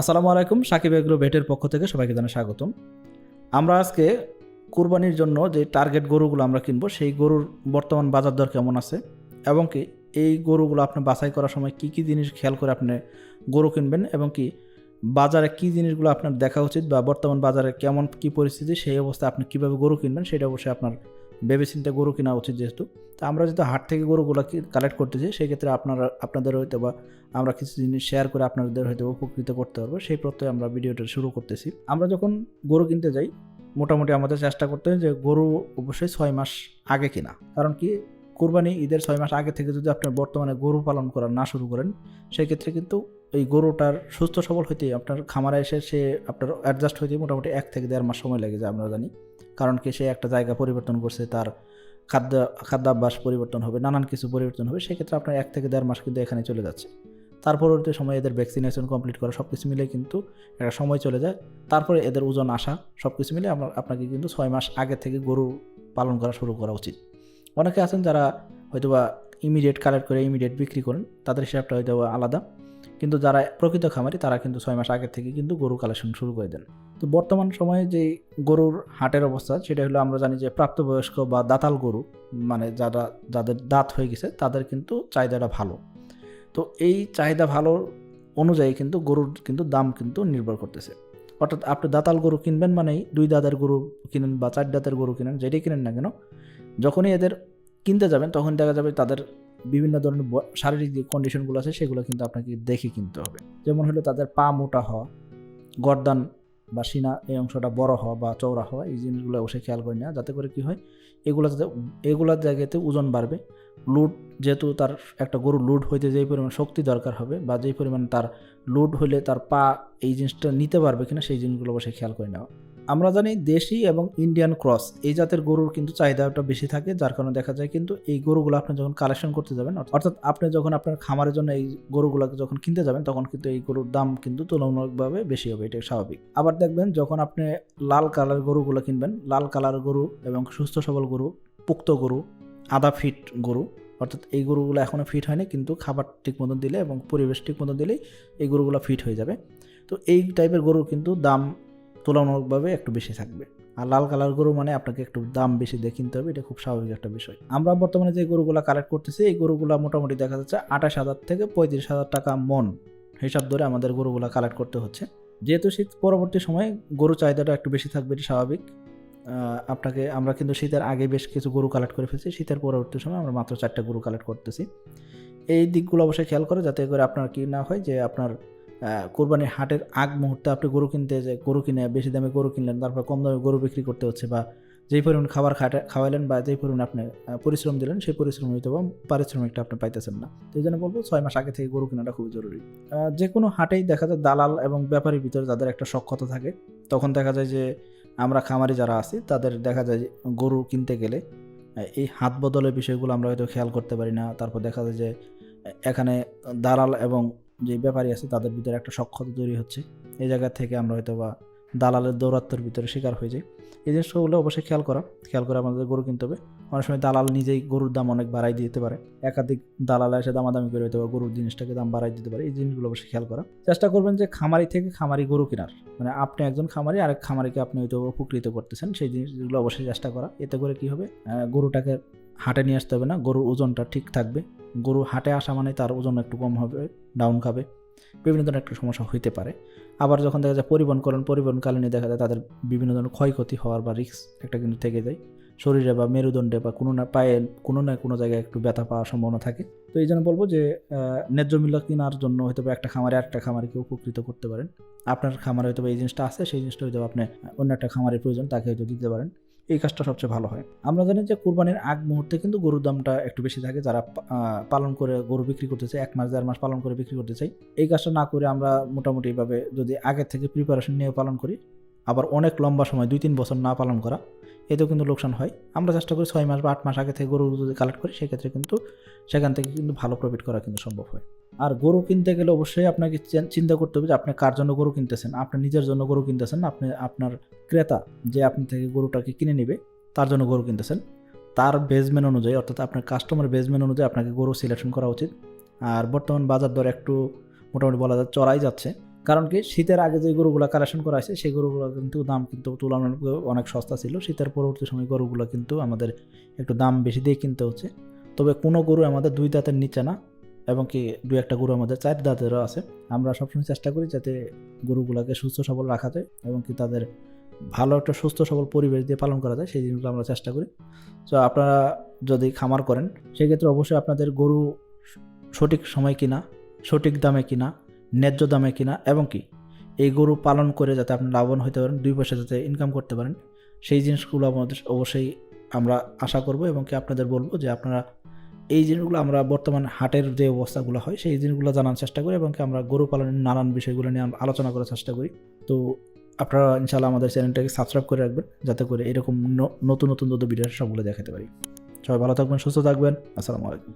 আসসালামু আলাইকুম, সাকিব এগ্রো ভেটের পক্ষ থেকে সবাইকে জানাই স্বাগতম। আমরা আজকে কুরবানির জন্য যে টার্গেট গরুগুলো আমরা কিনবো, সেই গরুর বর্তমান বাজার দর কেমন আছে? এবং কি এই গরুগুলো আপনি বাছাই করার সময় কি কি জিনিস খেয়াল করে আপনি গরু কিনবেন? এবং কি বাজারে কি জিনিসগুলো আপনার দেখা উচিত বা বর্তমান বাজারে কেমন কি পরিস্থিতি, সেই অবস্থায় আপনি কীভাবে গরু কিনবেন, সেটা অবশ্যই আপনার ভেবে চিন্তে গরু কেনা উচিত যেহেতু। তা আমরা যেহেতু হাট থেকে গরুগুলো কালেক্ট করতেছি সেই ক্ষেত্রে আপনারা আপনাদের হয়তো বা আমরা কিছু জিনিস শেয়ার করে আপনাদের হয়তো উপকৃত করতে পারব। সেই প্রত্যয়ে আমরা ভিডিওটা শুরু করতেছি। আমরা যখন গরু কিনতে যাই, মোটামুটি আমাদের চেষ্টা করতে হয় যে গরু অবশ্যই ছয় মাস আগে কিনা। কারণ কি, কোরবানি ঈদের ছয় মাস আগে থেকে যদি আপনি বর্তমানে গরু পালন করা না শুরু করেন সেই ক্ষেত্রে কিন্তু এই গরুটার সুস্থ সবল হইতে আপনার খামারে এসে সে আপনার অ্যাডজাস্ট হইতে মোটামুটি এক থেকে দেড় মাস সময় লেগে যায় আমরা জানি। কারণ কি সে একটা জায়গা পরিবর্তন করছে, তার খাদ্য, খাদ্যাভ্যাস পরিবর্তন হবে, নানান কিছু পরিবর্তন হবে, সেক্ষেত্রে আপনার এক থেকে দেড় মাস কিন্তু এখানে চলে যাচ্ছে। তার পরবর্তী সময় এদের ভ্যাকসিনেশন কমপ্লিট করা সব কিছু মিলে কিন্তু একটা সময় চলে যায়। তারপরে এদের ওজন আসা সব কিছু মিলে আপনাকে কিন্তু ছয় মাস আগে থেকে গরু পালন করা শুরু করা উচিত। অনেকে আছেন যারা হয়তোবা ইমিডিয়েট কালেক্ট করে ইমিডিয়েট বিক্রি করেন, তাদের হিসাবটা হয়তো আলাদা। কিন্তু যারা প্রকৃত খামারি, তারা কিন্তু ছয় মাস আগে থেকে কিন্তু গরু কালেকশন শুরু করে দেন। তো বর্তমান সময়ে যে গরুর হাটের অবস্থা, সেটা হলো আমরা জানি যে প্রাপ্তবয়স্ক বা দাতাল গরু মানে যারা, যাদের দাঁত হয়ে গেছে, তাদের কিন্তু চাহিদাটা ভালো। তো এই চাহিদা ভালো অনুযায়ী কিন্তু গরুর কিন্তু দাম কিন্তু নির্ভর করতেছে। অর্থাৎ আপনি দাতাল গরু কিনবেন মানেই দুই দাঁতের গরু কিনেন বা চার দাঁতের গরু কিনেন, যেটাই কিনেন না কেন, যখনই এদের কিনতে যাবেন, তখন দেখা যাবে তাদের বিভিন্ন ধরনের শারীরিক যে কন্ডিশনগুলো আছে, সেগুলো কিন্তু আপনাকে দেখে কিনতে হবে। যেমন হলো তাদের পা মোটা হওয়া, গর্দান বা সিনা এই অংশটা বড় হওয়া বা চওড়া হওয়া, এই জিনিসগুলো অবশ্যই খেয়াল করে নেওয়া, যাতে করে কি হয়, এগুলো যাতে এগুলোর জায়গাতে ওজন বাড়বে। লুড যেহেতু তার একটা গরু লুড হইতে যেই পরিমাণ শক্তি দরকার হবে বা যেই পরিমাণ তার লুড হলে তার পা এই জিনিসটা নিতে পারবে কিনা, সেই জিনিসগুলো অবশ্যই খেয়াল করে নেওয়া। আমরা জানি দেশি এবং ইন্ডিয়ান ক্রস এই জাতের গরুর কিন্তু চাহিদাটা বেশি থাকে, যার কারণে দেখা যায় কিন্তু এই গরুগুলো আপনি যখন কালেকশন করতে যাবেন অর্থাৎ আপনি যখন আপনার খামারের জন্য এই গরুগুলোকে যখন কিনতে যাবেন, তখন কিন্তু এই গরুর দাম কিন্তু তুলনামূলকভাবে বেশি হবে এটা স্বাভাবিক। আবার দেখবেন যখন আপনি লাল কালার গরুগুলো কিনবেন, লাল কালার গরু এবং সুস্থ সবল গরু, পুক্ত গরু আধা ফিট গরু, অর্থাৎ এই গরুগুলো এখনও ফিট হয়নি, কিন্তু খাবার ঠিক মতন দিলে এবং পরিবেশ ঠিক মতন দিলেই এই গরুগুলো ফিট হয়ে যাবে। তো এই টাইপের গরুর কিন্তু দাম তুলনামূলকভাবে একটু বেশি থাকবে। আর লাল কালার গরু মানে আপনাকে একটু দাম বেশি দিয়ে কিনতে হবে, এটা খুব স্বাভাবিক একটা বিষয়। আমরা বর্তমানে যে গরুগুলো কালেক্ট করতেছি, এই গরুগুলো মোটামুটি দেখা যাচ্ছে আঠাশ হাজার থেকে পঁয়ত্রিশ হাজার টাকা মন হিসাব ধরে আমাদের গরুগুলো কালেক্ট করতে হচ্ছে। যেহেতু শীত পরবর্তী সময়ে গরু চাহিদাটা একটু বেশি থাকবে, এটা স্বাভাবিক। আপনাকে, আমরা কিন্তু শীতের আগে বেশ কিছু গরু কালেক্ট করে ফেলছি, শীতের পরবর্তী সময় আমরা মাত্র চারটা গরু কালেক্ট করতেছি। এই দিকগুলো অবশ্যই খেয়াল করে, যাতে করে আপনার কি না হয় যে আপনার কোরবানির হাটের আগ মুহূর্তে আপনি গরু কিনতে যে গরু কিনে বেশি দামে গরু কিনলেন, তারপর কম দামে গরু বিক্রি করতে হচ্ছে বা যেই পরিমাণ খাবার খাটা খাওয়াইলেন বা যেই পরিমাণ আপনি পরিশ্রম দিলেন, সেই পরিশ্রম হইতে বা পারিশ্রমিকটা আপনি পাইতেছেন না। তো এই জন্য বলব ছয় মাস আগে থেকে গরু কেনাটা খুবই জরুরি। যে কোনো হাটেই দেখা যায় দালাল এবং ব্যাপারীর ভিতরে যাদের একটা সক্ষতা থাকে, তখন দেখা যায় যে আমরা খামারি যারা আছি, তাদের দেখা যায় গরু কিনতে গেলে এই হাত বদলের বিষয়গুলো আমরা হয়তো খেয়াল করতে পারি না। তারপর দেখা যায় যে এখানে দালাল এবং যে ব্যাপারী আছে, তাদের ভিতরে একটা সক্ষতা তৈরি হচ্ছে। এই জায়গা থেকে আমরা হয়তো বা দালালের দৌরাত্মের ভিতরে শিকার হয়ে যাই। এই জিনিসগুলো অবশ্যই খেয়াল করা। খেয়াল করে আমাদের গরু কিনতে হবে। অনেক সময় দালাল নিজেই গরুর দাম অনেক বাড়াই দিতে পারে। একাধিক দালাল এসে দামাদামি করে হয়তো বা গরুর জিনিসটাকে দাম বাড়াই দিতে পারে। এই জিনিসগুলো অবশ্যই খেয়াল করা। চেষ্টা করবেন যে খামারি থেকে খামারি গরু কেনার। মানে আপনি একজন খামারি, আরেক খামারিকে আপনি হয়তো উপকৃত করতেছেন। সেই জিনিসগুলো অবশ্যই চেষ্টা করা। এতে করে কি হবে? গরুটাকে হাটে নিয়ে আসতে হবে না। গরুর ওজনটা ঠিক থাকবে। গরু হাটে আসা মানে তার ওজন একটু কম হবে ডাউন খাবে। বিভিন্ন ধরনের একটা সমস্যা হইতে পারে। আবার যখন দেখা যায় পরিবহন করেন, পরিবহনকালীনই দেখা যায় তাদের বিভিন্ন ধরনের ক্ষয়ক্ষতি হওয়ার বা রিস্ক একটা কিন্তু থেকে যায়। শরীরে বা মেরুদণ্ডে বা কোনো না পায়ে কোনো না কোনো জায়গায় একটু ব্যথা পাওয়ার সম্ভাবনা থাকে। তো এই জন্য বলব যে ন্যায্য মূল্য কেনার জন্য হয়তো একটা খামারে একটা খামারিকে উপকৃত করতে পারেন। আপনার খামারে হয়তো এই জিনিসটা আছে, সেই জিনিসটা হয়তো আপনি অন্য একটা খামারের প্রয়োজন, তাকে হয়তো দিতে পারেন। এই কাজটা সবচেয়ে ভালো হয়। আমরা জানি যে কোরবানির আগ মুহূর্তে কিন্তু গরুর দামটা একটু বেশি থাকে। যারা পালন করে গরু বিক্রি করতে চাই এক মাস, দেড় মাস পালন করে বিক্রি করতে চাই এই কাজটা না করে আমরা মোটামুটিভাবে যদি আগের থেকে প্রিপারেশন নিয়ে পালন করি, আবার অনেক লম্বা সময়, দুই, তিন বছর না পালন করা, এতেও কিন্তু লোকসান হয়। আমরা চেষ্টা করি ছয় মাস বা আট মাস আগে থেকে গরু যদি কালেক্ট করি, সেক্ষেত্রে কিন্তু সেখান থেকে কিন্তু ভালো প্রফিট করা কিন্তু সম্ভব হয়। আর গরু কিনতে গেলে অবশ্যই আপনাকে চিন্তা করতে হবে যে আপনি কার জন্য গরু কিনতেছেন? আপনি নিজের জন্য গরু কিনতেছেন আপনি আপনার ক্রেতা যে আপনি থেকে গরুটাকে কিনে নেবে, তার জন্য গরু কিনতেছেন। তার বেজমেন্ট অনুযায়ী, অর্থাৎ আপনার কাস্টমার বেজমেন্ট অনুযায়ী আপনাকে গরু সিলেকশন করা উচিত। আর বর্তমান বাজার দর একটু মোটামুটি বলা যায় চড়াই যাচ্ছে। কারণ কি? শীতের আগে যে গরুগুলো কালেকশন করা হয়েছে, সেই গরুগুলো কিন্তু দাম কিন্তু তুলনামূলক অনেক সস্তা ছিল। শীতের পরবর্তী সময় গরুগুলো কিন্তু আমাদের একটু দাম বেশি দিয়ে কিনতে হচ্ছে। তবে কোনো গরু আমাদের দুই দাঁতের নিচে না। এবং কি দু একটা গরু আমাদের চার দাঁতেরও আছে। আমরা সবসময় চেষ্টা করি যাতে গরুগুলোকে সুস্থ সবল রাখা যায় এবং কি তাদের ভালো একটা সুস্থ সবল পরিবেশ দিয়ে পালন করা যায়, সেই জিনিসগুলো আমরা চেষ্টা করি। তো আপনারা যদি খামার করেন, সেক্ষেত্রে অবশ্যই আপনাদের গরু সঠিক সময় কিনা, সঠিক দামে কিনা, ন্যায্য দামে কিনা এবং কি এই গরু পালন করে যাতে আপনি লাভবান হতে পারেন, দুই পয়সা যাতে ইনকাম করতে পারেন, সেই জিনিসগুলো আমাদের অবশ্যই আমরা আশা করব এবং কি আপনাদের বলব যে আপনারা এই জিনিসগুলো আমরা বর্তমান হাটের যে অবস্থাগুলো হয়, সেই জিনিসগুলো জানার চেষ্টা করি এবং আমরা গরু পালনের নানান বিষয়গুলো নিয়ে আলোচনা করার চেষ্টা করি। তো আপনারা ইনশাল্লাহ আমাদের চ্যানেলটাকে সাবস্ক্রাইব করে রাখবেন, যাতে করে এরকম নতুন নতুন নতুন ভিডিও সবগুলো দেখাতে পারি। সবাই ভালো থাকবেন, সুস্থ থাকবেন। আসসালামু আলাইকুম।